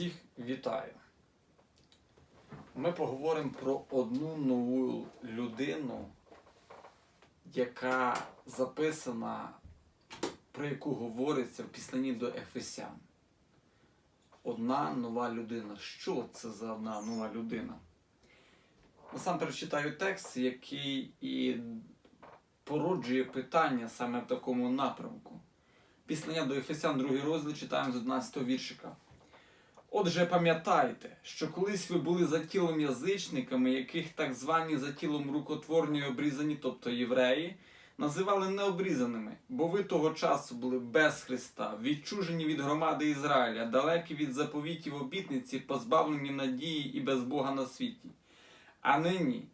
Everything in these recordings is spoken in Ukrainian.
Всіх вітаю. Ми поговоримо про одну нову людину, яка записана, про яку говориться в післанні до Ефесян. Одна нова людина. Що це за одна нова людина? Насамперед читаю текст, який і породжує питання саме в такому напрямку. Післання до Ефесян, другий розділ, читаємо з 11 віршика. Отже, пам'ятайте, що колись ви були за тілом язичниками, яких так звані за тілом рукотворні обрізані, тобто євреї, називали необрізаними, бо ви того часу були без Христа, відчужені від громади Ізраїля, далекі від заповітів обітниці, позбавлені надії і без Бога на світі. А нині,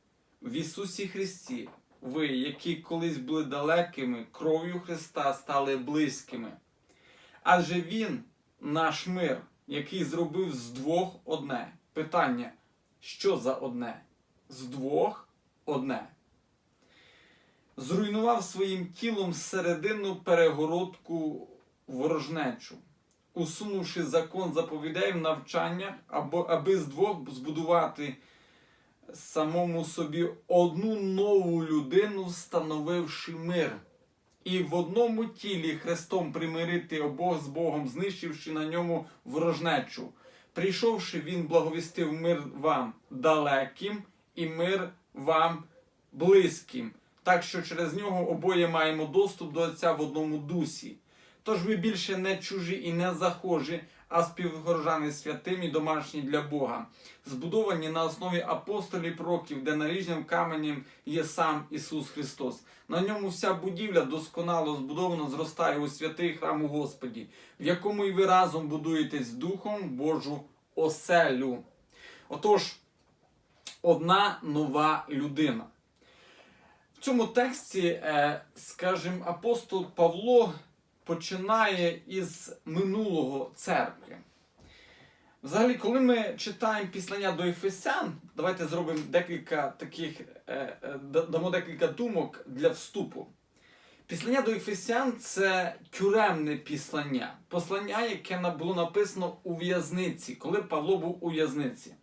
в Ісусі Христі, ви, які колись були далекими, кров'ю Христа стали близькими. Адже Він наш мир, який зробив з двох одне. Питання: що за одне? З двох одне. Зруйнував своїм тілом середину перегородку ворожнечу, усунувши закон заповідей в навчаннях, або аби з двох збудувати самому собі одну нову людину, встановивши мир, і в одному тілі Христом примирити обох з Богом, знищивши на ньому ворожнечу. Прийшовши, він благовістив мир вам далеким і мир вам близьким, так що через нього обоє маємо доступ до Отця в одному дусі. Тож ви більше не чужі і не захожі, а співгорожани святим і домашні для Бога, збудовані на основі апостолів пророків, де наріжним каменем є сам Ісус Христос. На ньому вся будівля досконало збудована, зростає у святий храм у Господі, в якому і ви разом будуєтесь Духом Божу оселю. Отож, одна нова людина. В цьому тексті, е, скажімо, апостол Павло починає із минулого церкви. Взагалі, коли ми читаємо післання до Ефесян, давайте зробимо декілька таких, е, е, дамо декілька думок для вступу. Післання до Ефесян це тюремне післання, послання, яке було написано у в'язниці, коли Павло був у в'язниці.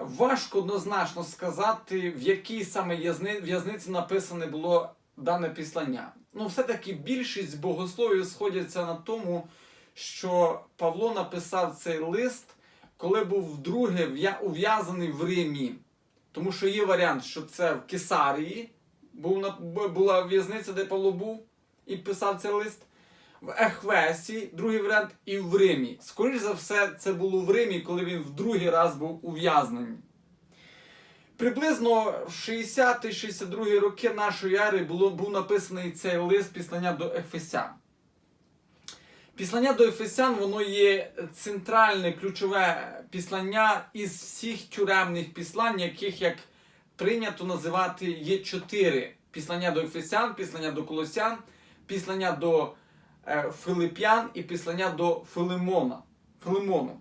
Важко однозначно сказати, в якій саме в'язниці написане було дане післання. Ну, все-таки більшість богословів сходяться на тому, що Павло написав цей лист, коли був вдруге ув'язаний в Римі. Тому що є варіант, що це в Кесарії була в'язниця, де Павло був і писав цей лист. В Ехвесі, другий варіант, і в Римі. Скоріше за все, це було в Римі, коли він в другий раз був ув'язнений. Приблизно в 60-62 роки нашої ери було, був написаний цей лист післання до Ефесян. Післання до Ефесян воно є центральне ключове післання із всіх тюремних післань, яких, як прийнято називати, є чотири: післання до Ефесян, післання до Колосян, післання до е, Филип'ян і післання до Филимона. Филимону.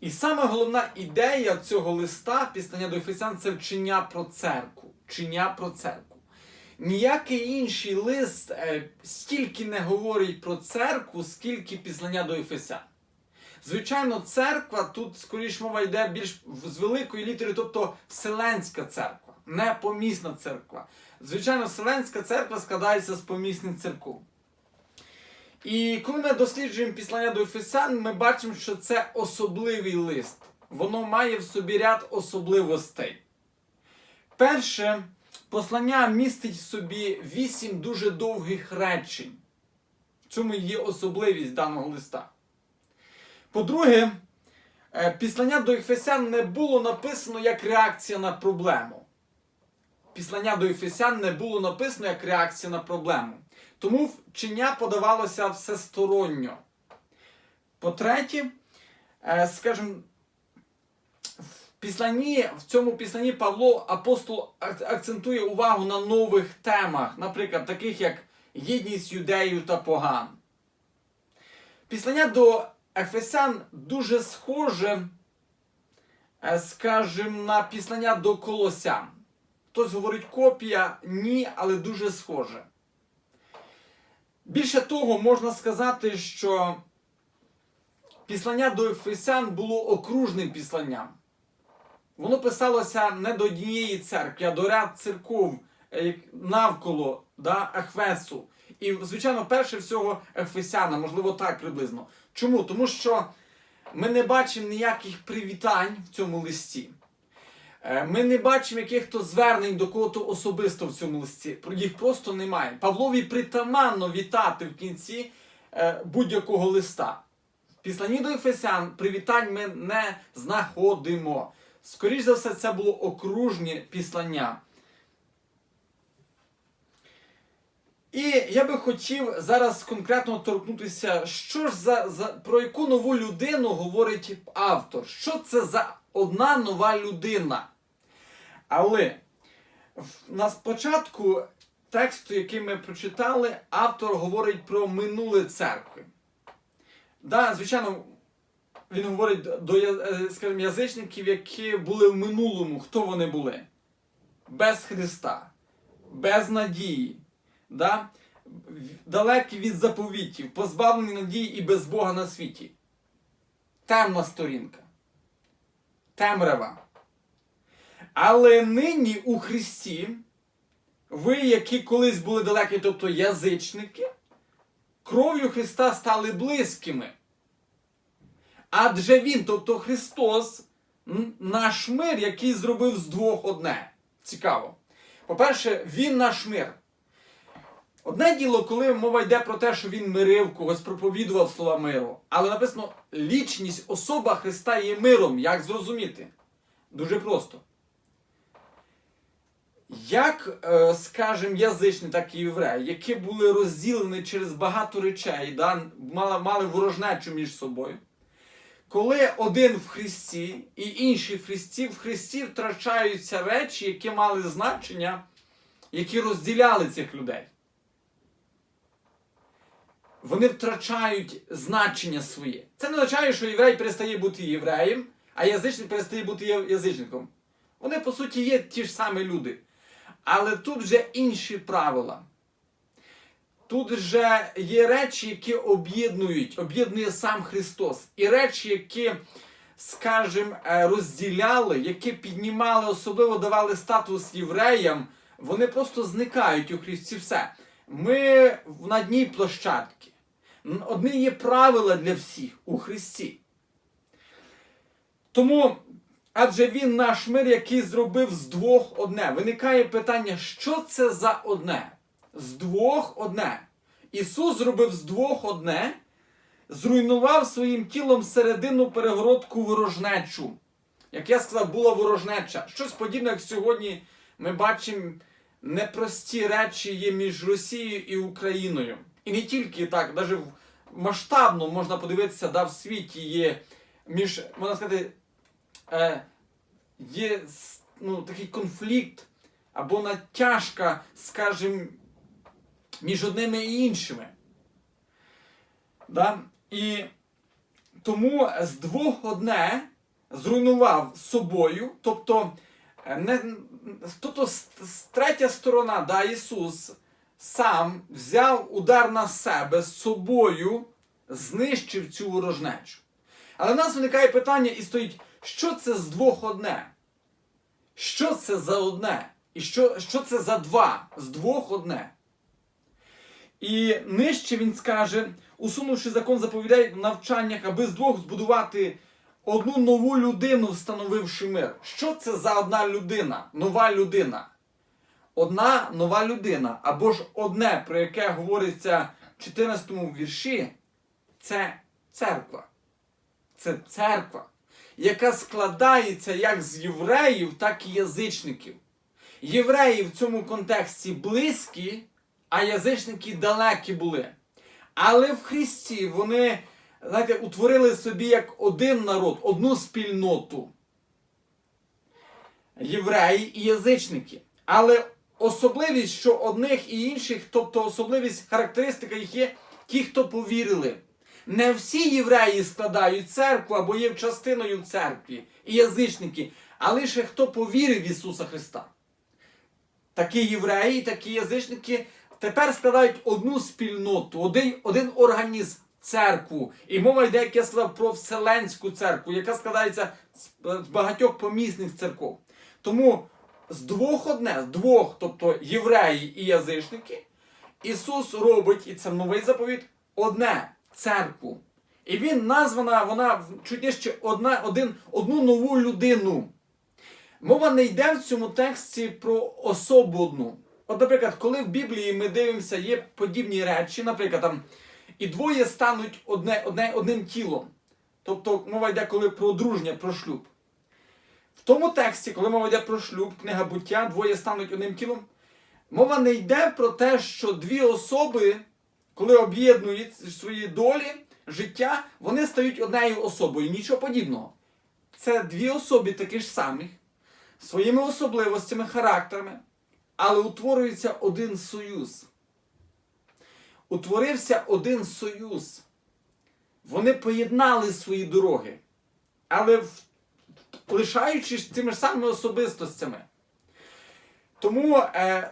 І саме головна ідея цього листа післання до Ефесян це вчення про церкву. Вчення про церкву. Ніякий інший лист е, стільки не говорить про церкву, скільки післання до Ефесян. Звичайно, церква тут скоріш мова йде більш з великої літери, тобто Вселенська церква, не помісна церква. Звичайно, Вселенська церква складається з помісних церков. І коли ми досліджуємо післання до Ефесян, ми бачимо, що це особливий лист. Воно має в собі ряд особливостей. Перше, послання містить в собі вісім дуже довгих речень. В цьому є особливість даного листа. По-друге, е, післання до Ефесян не було написано як реакція на проблему. Післання до Ефесян не було написано як реакція на проблему. Тому вчення подавалося всесторонньо. По-третє, е, скажімо, в післанні, в цьому післанні Павло апостол акцентує увагу на нових темах, наприклад, таких як єдність юдеїв та поган. Післання до Ефесян дуже схоже, е, скажімо, на післання до Колосян. Хтось говорить копія, ні, але дуже схоже. Більше того, можна сказати, що післання до Ефесян було окружним післанням. Воно писалося не до однієї церкви, а до ряд церков е, навколо да, Ефесу. І, звичайно, перше всього Ефесяна, можливо, так приблизно. Чому? Тому що ми не бачимо ніяких привітань в цьому листі. Е, Ми не бачимо яких-то звернень до кого-то особисто в цьому листі. Їх просто немає. Павлові притаманно вітати в кінці е, будь-якого листа. В післанні до Ефесян привітань ми не знаходимо. Скоріше за все, це було окружнє післання. І я би хотів зараз конкретно торкнутися, що ж за, за про яку нову людину говорить автор. Що це за одна нова людина? Але на спочатку тексту, який ми прочитали, автор говорить про минуле церкви. Да, звичайно, він говорить до е, скажімо, язичників, які були в минулому. Хто вони були? Без Христа, без надії, да? далекі від заповітів, позбавлені надії і без Бога на світі. Темна сторінка. Темрява. Але нині у Христі, ви, які колись були далекі, тобто язичники, кров'ю Христа стали близькими. Адже Він, тобто Христос, наш мир, який зробив з двох одне. Цікаво. По-перше, Він наш мир. Одне діло, коли мова йде про те, що він мирив когось, проповідував слова миру. Але написано, лічність, особа Христа є миром. Як зрозуміти? Дуже просто. Як, е, скажімо, язичні, так і євреї, які були розділені через багато речей, да, мали, мали ворожнечу між собою. Коли один в Христі і інший в Христі, в Христі втрачаються речі, які мали значення, які розділяли цих людей. Вони втрачають значення своє. Це не означає, що єврей перестає бути євреєм, а язичник перестає бути язичником. Вони, по суті, є ті ж самі люди. Але тут вже інші правила. Тут вже є речі, які об'єднують, об'єднує сам Христос. І речі, які, скажімо, е, розділяли, які піднімали, особливо давали статус євреям, вони просто зникають у Христі. Все. Ми на дні площадки. М, Одні є правила для всіх у Христі. Тому, адже він наш мир, який зробив з двох одне. Виникає питання, що це за одне? З двох одне. Ісус зробив з двох одне, зруйнував своїм тілом середину перегородку ворожнечу. Як я сказав, була ворожнеча. Щось подібне, як сьогодні ми бачимо непрості речі є між Росією і Україною. І не тільки так, навіть масштабно можна подивитися, да, в світі є між, можна сказати, е, є ну, такий конфлікт або натяжка, скажімо, між одними і іншими. Да? І тому з двох одне зруйнував собою, тобто, е, не, тобто третя сторона, да, Ісус сам взяв удар на себе з собою, знищив цю ворожнечу. Але в нас виникає питання і стоїть, що це з двох одне? Що це за одне? І що, що це за два? З двох одне? І нижче він скаже, усунувши закон заповідей в навчаннях, аби з двох збудувати одну нову людину, встановивши мир. Що це за одна людина? Нова людина? Одна нова людина, або ж одне, про яке говориться в 14 вірші, це церква. Це церква, яка складається як з євреїв, так і язичників. Євреї в цьому контексті близькі, а язичники далекі були. Але в Христі вони, знаєте, утворили собі як один народ, одну спільноту. Євреї і язичники. Але особливість, що одних і інших, тобто особливість, характеристика їх є ті, хто повірили. Не всі євреї складають церкву або є частиною церкви і язичники, а лише хто повірив в Ісуса Христа. Такі євреї, такі язичники тепер складають одну спільноту, один, один організм церкву. І мова йде, як я сказав, про Вселенську церкву, яка складається з багатьох помісних церков. Тому з двох одне, з двох, тобто євреї і язичники, Ісус робить, і це новий заповіт, одне церкву. І він названа, вона чуть нижче одна, один, одну нову людину. Мова не йде в цьому тексті про особу одну. От, наприклад, коли в Біблії ми дивимося, є подібні речі, наприклад, там, і двоє стануть одне, одне, одним тілом. Тобто мова йде коли про одруження, про шлюб. В тому тексті, коли мова йде про шлюб, книга буття, двоє стануть одним тілом, мова не йде про те, що дві особи, коли об'єднують свої долі, життя, вони стають однією особою. Нічого подібного. Це дві особи таких ж самих, своїми особливостями, характерами, але утворюється один союз. Утворився один союз. Вони поєднали свої дороги, але в- лишаючись цими ж самими особистостями. Тому е,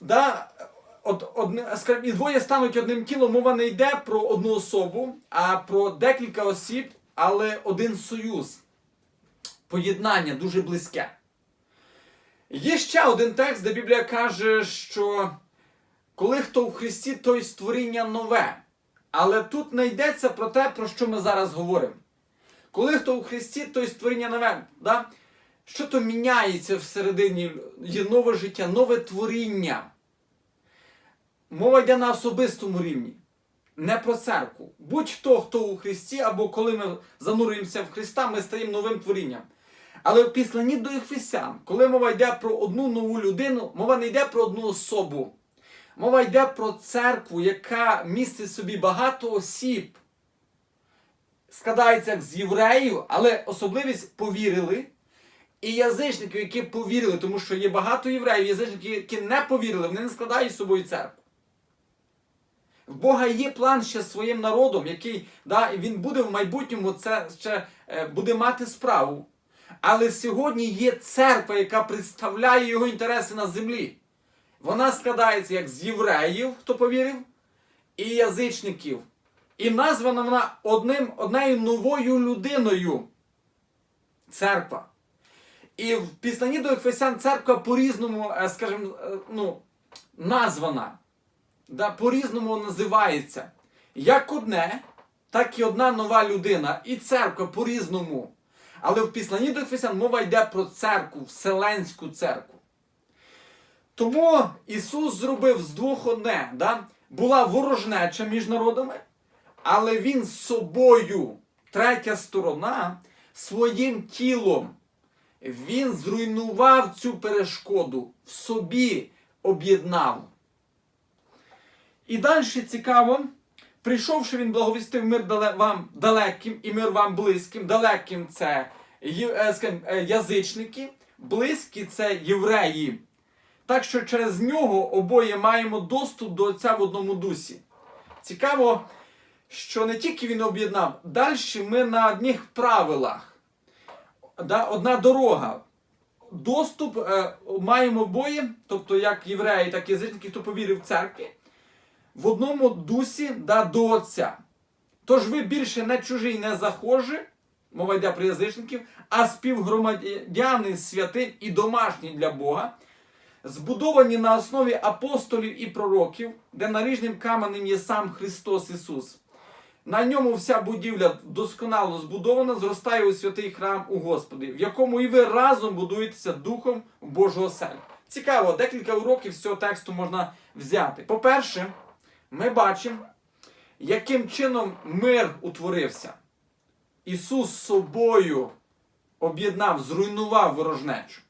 да, од, одне, і двоє стануть одним тілом, мова не йде про одну особу, а про декілька осіб, але один союз. Поєднання дуже близьке. Є ще один текст, де Біблія каже, що коли хто в Христі, той створіння нове. Але тут не йдеться про те, про що ми зараз говоримо. Коли хто в Христі, той створіння нове. Да? Що то міняється всередині, є нове життя, нове творіння. Мова йде на особистому рівні, не про церкву. Будь-хто, хто у Христі, або коли ми занурюємося в Христа, ми стаємо новим творінням. Але в післанні до Ефесян, коли мова йде про одну нову людину, мова не йде про одну особу. Мова йде про церкву, яка містить собі багато осіб, складається з євреїв, але особливість повірили. І язичників, які повірили, тому що є багато євреїв, язичників, які не повірили, вони не складають з собою церкву. В Бога є план ще з своїм народом, який да, він буде в майбутньому це ще е, буде мати справу. Але сьогодні є церква, яка представляє його інтереси на землі. Вона складається як з євреїв, хто повірив, і язичників. І названа вона одним, однею новою людиною. Церква. І в післанні до Ефесян церква по-різному, е, скажімо, е, ну, названа. Да, по-різному називається. Як одне, так і одна нова людина. І церква по-різному. Але в післанні до Ефесян мова йде про церкву, Вселенську церкву. Тому Ісус зробив з двох одне. Да? Була ворожнеча між народами, але Він з собою, третя сторона, своїм тілом. Він зруйнував цю перешкоду, в собі об'єднав. І далі цікаво, прийшовши він благовістив мир вам далеким і мир вам близьким. Далеким це е, е, язичники, близькі це євреї. Так що через нього обоє маємо доступ до Отця в одному дусі. Цікаво, що не тільки він об'єднав, далі ми на одних правилах. Да, одна дорога. Доступ е, маємо обоє, тобто як євреї, так і язичники, хто повірив в церкві, в одному дусі да, до Отця. Тож ви більше не чужі не захожі, мова йде про язичників, а співгромадяни святим і домашні для Бога, збудовані на основі апостолів і пророків, де наріжним каменем є сам Христос Ісус. На ньому вся будівля досконало збудована, зростає у святий храм у Господи, в якому і ви разом будуєтеся духом в Божу оселю. Цікаво, декілька уроків з цього тексту можна взяти. По-перше, ми бачимо, яким чином мир утворився. Ісус собою об'єднав, зруйнував ворожнечу.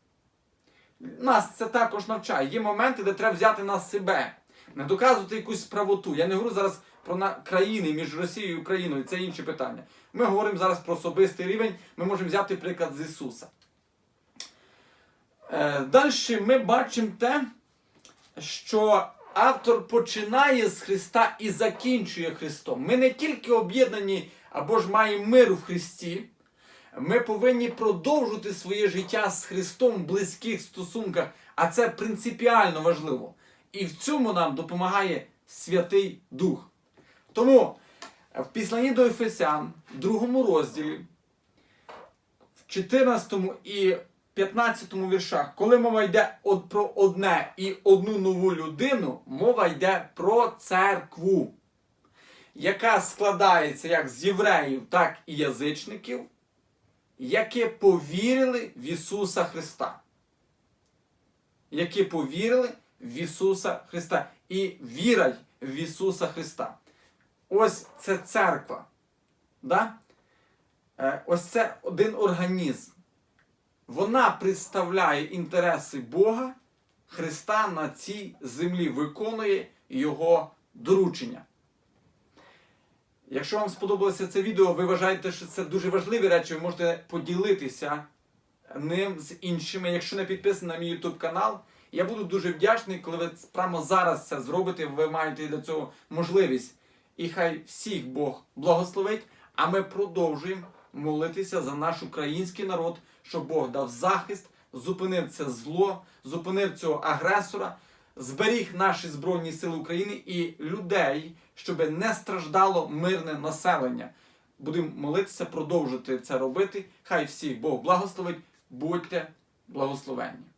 Нас це також навчає. Є моменти, де треба взяти на себе, не доказувати якусь правоту. Я не говорю зараз про на країни між Росією і Україною, це інше питання. Ми говоримо зараз про особистий рівень, ми можемо взяти приклад з Ісуса. Е, Далі ми бачимо те, що автор починає з Христа і закінчує Христом. Ми не тільки об'єднані або ж маємо мир в Христі, ми повинні продовжувати своє життя з Христом в близьких стосунках, а це принципіально важливо. І в цьому нам допомагає Святий Дух. Тому В післанні до Ефесян, в другому розділі, в 14 і 15 віршах, коли мова йде про одне і одну нову людину, мова йде про церкву, яка складається як з євреїв, так і язичників, які повірили в Ісуса Христа. Які повірили в Ісуса Христа. І вірай в Ісуса Христа. Ось це церква. Да? Е, Ось це один організм. Вона представляє інтереси Бога, Христа на цій землі, виконує Його доручення. Якщо вам сподобалося це відео, ви вважаєте, що це дуже важливі речі, ви можете поділитися ним з іншими. Якщо не підписані на мій YouTube канал, я буду дуже вдячний, коли ви прямо зараз це зробите. Ви маєте для цього можливість. І хай всіх Бог благословить, а ми продовжуємо молитися за наш український народ, щоб Бог дав захист, зупинив це зло, зупинив цього агресора, зберіг наші Збройні Сили України і людей, щоб не страждало мирне населення. Будемо молитися, продовжити це робити. Хай всіх Бог благословить, будьте благословенні.